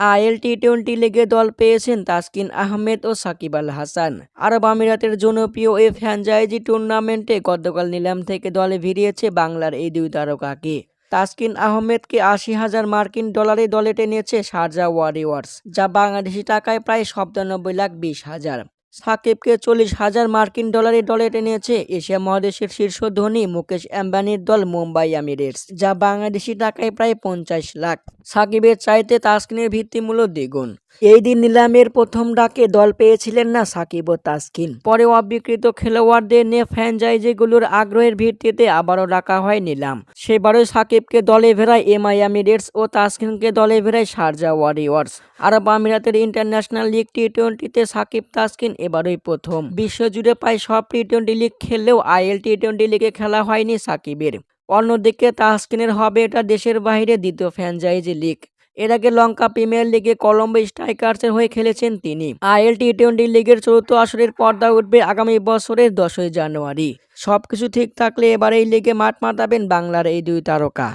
IL T twenty লিগে দল পেয়েছেন তাসকিন আহমেদ ও সাকিব আল হাসান। আরব আমিরাতের জনপ্রিয় এই ফ্র্যাঞ্চাইজি টুর্নামেন্টে গতকাল নিলাম থেকে দলে ভিড়িয়েছে বাংলার এই দুই তারকাকে। তাসকিন আহমেদকে আশি হাজার মার্কিন ডলারে দলে টেনেছে শারজা ওয়ারিওয়ার্স যা বাংলাদেশি টাকায় প্রায় সপ্তানব্বই লাখ বিশ হাজার। সাকিবকে চল্লিশ হাজার মার্কিন ডলারে দলে টেনেছে এশিয়া মহাদেশের শীর্ষ ধনী মুকেশ আম্বানির দল মুম্বাই আমিরেটস, যা বাংলাদেশি টাকায় প্রায় পঞ্চাশ লাখ। সাকিবের চাইতে তাসকিনের ভিত্তিমূল্য দ্বিগুণ। এই দিন নিলামের প্রথম ডাকে দল পেয়েছিলেন না সাকিব ও তাসকিন। পরে অবিকৃত খেলোয়াড়দের নিয়ে ফ্র্যাঞ্চাইজিগুলোর আগ্রহের ভিত্তিতে আবারও ডাকা হয় নিলাম। সেবারও সাকিবকে দলে ভেড়ায় এমআই আমিরেটস ও তাসকিনকে দলে ভেড়ায় শারজা ওয়ারিয়ার্স। আরব আমিরাতের ইন্টারন্যাশনাল লিগ টি টোয়েন্টিতে সাকিব তাসকিন এবারই প্রথম। বিশ্বজুড়ে প্রায় সব টি টোয়েন্টি লিগ খেললেও আইএল টি টোয়েন্টি লিগে খেলা হয়নি সাকিবের। অন্যদিকে তাসকিনের হবে এটা দেশের বাইরে দ্বিতীয় ফ্র্যাঞ্চাইজি লিগ এর আগে লঙ্কা প্রিমিয়ার লিগে কলম্বো স্ট্রাইকার্সের হয়ে খেলেছেন তিনি। আইএল টি টোয়েন্টি লিগের চতুর্থ আসরের পর্দা উঠবে আগামী বছরের দশই জানুয়ারি। সবকিছু ঠিক থাকলে এবার এই লিগে মাঠ মাতাবেন বাংলার এই দুই তারকা।